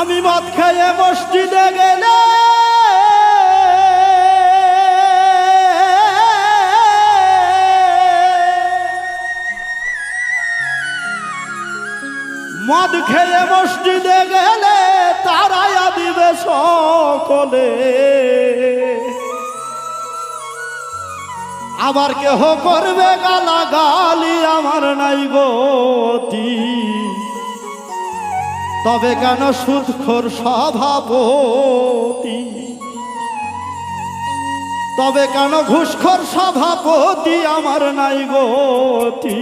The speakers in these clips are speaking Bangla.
আমি মদ খেয়ে মসজিদে গেলে। মদ খেয়ে মসজিদে গেলে তারাইয়া দিবে সকলে। আবার কেহ করবে গালা গালি আমার নাই গতি। তবে কেন সুদখোর সভাপতি? তবে কেন ঘুষখোর সভাপতি আমার নাই গতি?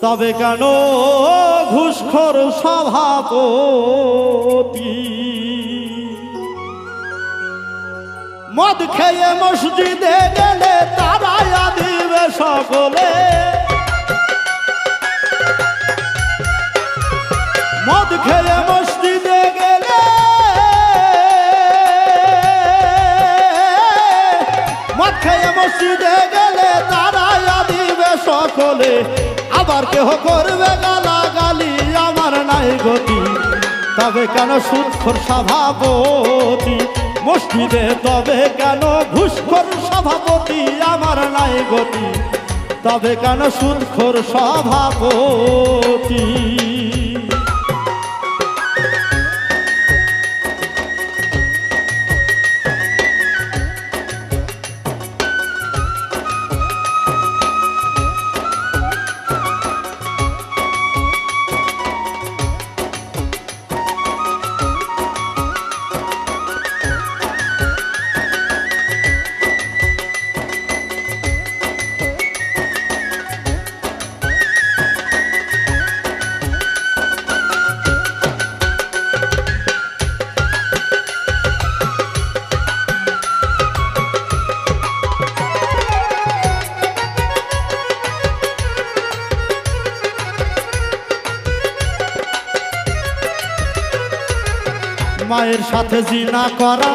তবে কেন ঘুষখোর সভাপতি? মদ খেয়ে মসজিদে গেলে তারা দিবে সকলে। মদ খেয়ে মসজিদে গেলে। মদ খেয়ে মসজিদে গেলে তারা দিবে সকলে। আবার কেহ করবে গালা গালি আমার নাই গতি। তবে কেন সুৎখর সভাপতি? মসজিদে তবে কেন ঘুষখোর সভাপতি, আমার নাই গতি। তবে কেন সুৎখোর সভাপতি? মায়ের সাথে জিনা করা,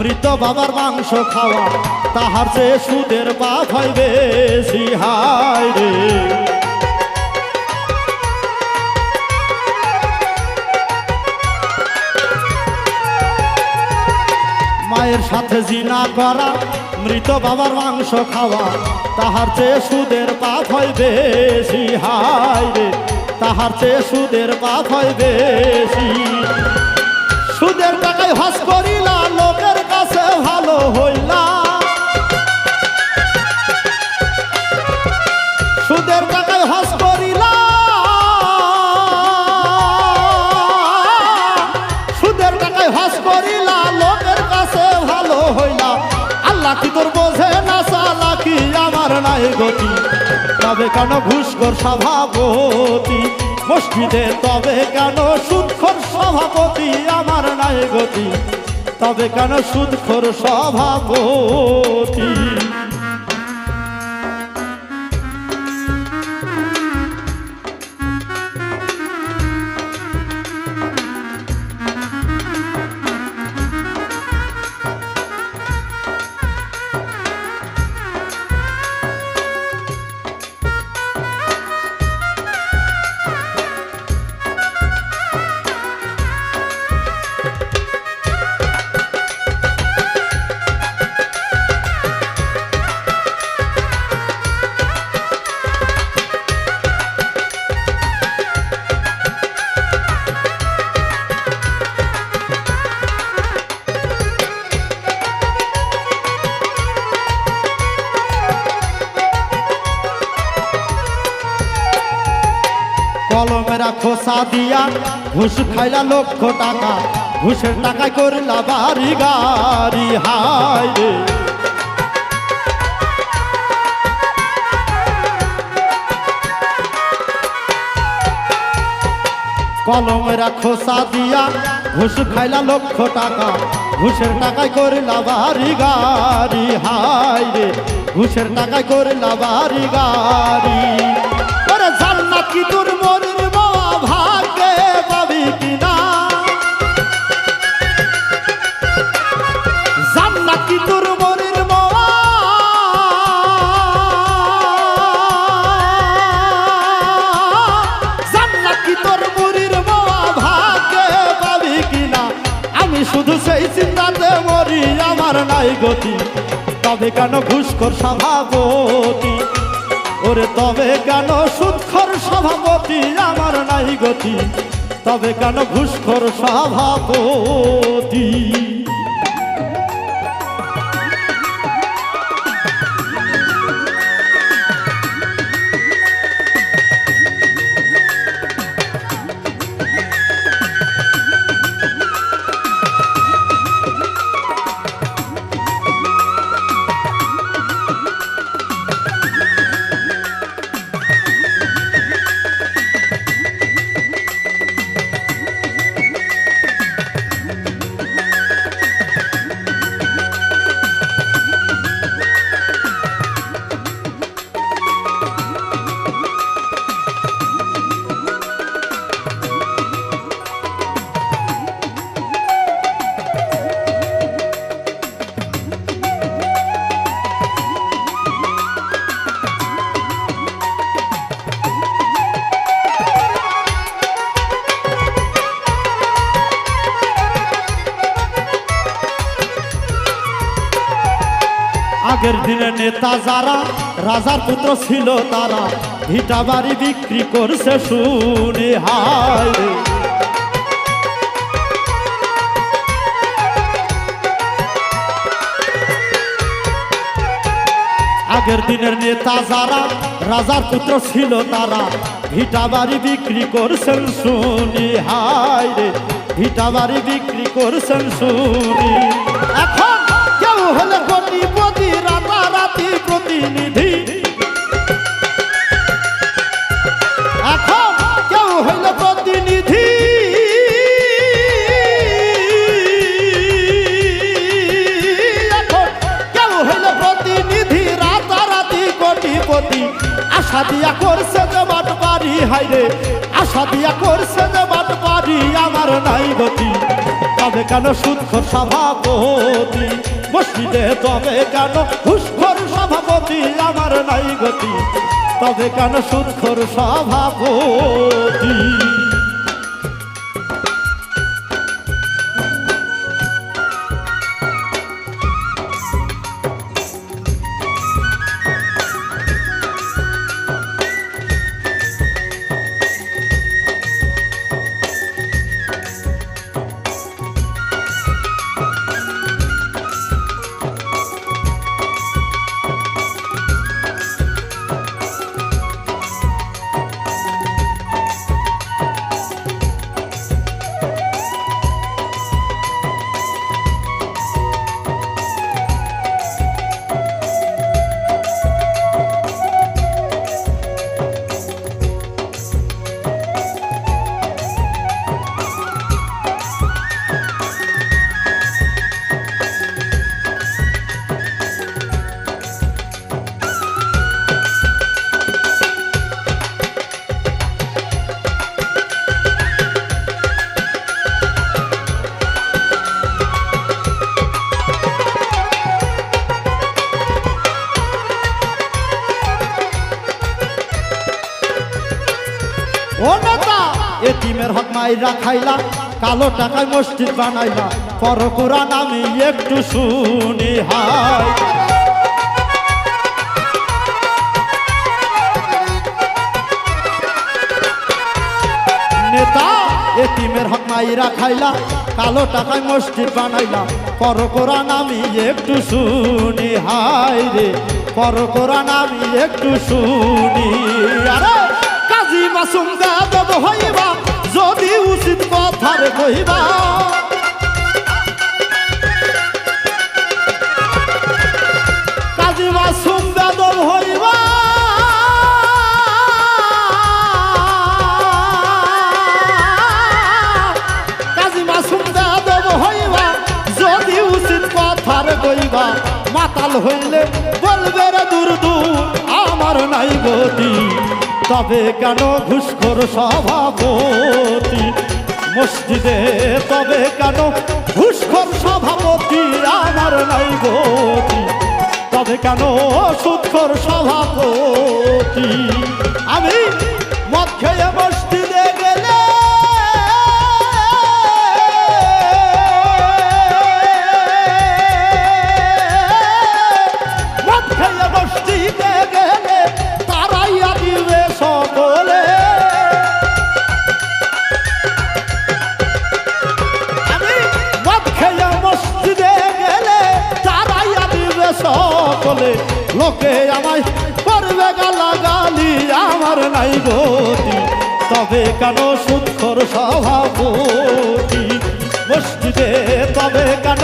মৃত বাবার মাংস খাওয়া, তাহার চেয়ে সুদের বাপ হায় রে। মায়ের সাথে জিনা করা, মৃত বাবার মাংস খাওয়া, তাহার চেয়ে সুদের পাপ হায় রে। তাহার চেয়ে সুদের পাপ হয় বেশি সুদের করিলা, লোকের কাছে ভালো হইলা। সুদের টাকায় হস করিলা। সুদের টাকায় হস করিলা, লোকের কাছে ভালো হইলা। আল্লাহ কি তোর বোঝে না চালাকি আমার নাই গতি? তবে কেন ঘুষখোর সভাপতি মসজিদে তবে কেন সুদখোর সভাপতি আমার নাই গতি? তবে কেন সুদখোর সভাপতি? কলমেরা খোসা দিয়া ঘুষ খাইলা লক্ষ টাকা, ঘুষের টাকায় করলা বাড়ি গাড়ি হায় রে। কলমেরা খোসা ঘুষ খাইলা লক্ষ টাকা, ঘুষের টাকায় করলা বাড়ি গাড়ি হায় রে, ঘুষের টাকায় করলা বাড়ি গাড়ি ওরে জান্নাত কি তোর মরির ভাগ্যে পাবি কিনা জান্নাত কি তোর মরির জান্নাত কি তোর কিনা আমি শুধু সেই চিন্তাতে মরি, আমার নাই গতি। তবে কেন ঘুষ কর সভাপতি ওরে তবে কেন সুৎখর সভাপতি আমার নাই গতি। তবে কেন ঘুষখর সভাপতি আগের দিনে নেতা যারা, রাজার পুত্র ছিল তারা, ভিটা বাড়ি বিক্রি করছে শুনে হায় আগের দিনের নেতা যারা, রাজার পুত্র ছিল তারা, ভিটা বাড়ি বিক্রি করছেন শুনি হায় রে। ভিটা বাড়ি বিক্রি করছেন শুনি। এখন কেউ হলে প্রতিনিধি এখন কেউ হইল প্রতিনিধি। এখন কেউ হইল প্রতিনিধি, রাতারাতি কোটিপতি। আশা দিয়া করছে যে বাট বাড়ি হাইরে আশা দিয়া করছে যে বাট বাড়ি আমার নাই গতি। তবে কেন সুৎখর সভাপতি মসজিদে তবে কেন? ঘুষখোর সভাপতি আমার নাই গতি। তবে কেন সুৎখর সভাপতি? হক মাইরা খাইলা, কালো টাকায় মসজিদ বানাইলা। পর কোরআন আমি একটু শুনি হাই নেতা, এতিমের হক মাইরা খাইলা, কালো টাকায় মসজিদ বানাইলা। পর কোরআন আমি একটু শুনি হাই রে। পর কোরআন আমি একটু শুনি, আরে। মাসুম যাদব হইবা, যদি উচিত কথার কইবা কাজী মাসুম যাদব হইবা, কাজী মাসুম যাদব হইবা, যদি উচিত কথার কইবা মাতাল হইলে বলবে রে দূর দূর, আমার নাই গতি। তবে কেন ঘুষখোর সভাপতি? মসজিদে তবে কেন ঘুষখোর সভাপতি? আমার নাই গতি তবে কেন সুখর সভাপতি? আমি নাই গতি তবে কেন সুৎখর সভাপতি? মসজিদে তবে কেন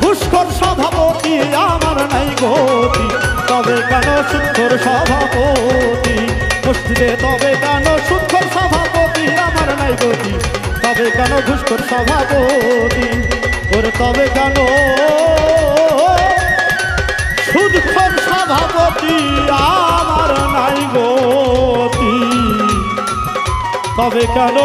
ঘুষখোর সভাপতি? আমার নাই গতি, তবে কেন সুৎখর সভাপতি? মসজিদে তবে কেন সুৎখর সভাপতি? আমার নাই গতি, তবে কেন ঘুষখোর সভাপতি? ওরে তবে কেন সুদখোর সভাপতি আমার নাই গতি। তবে কেন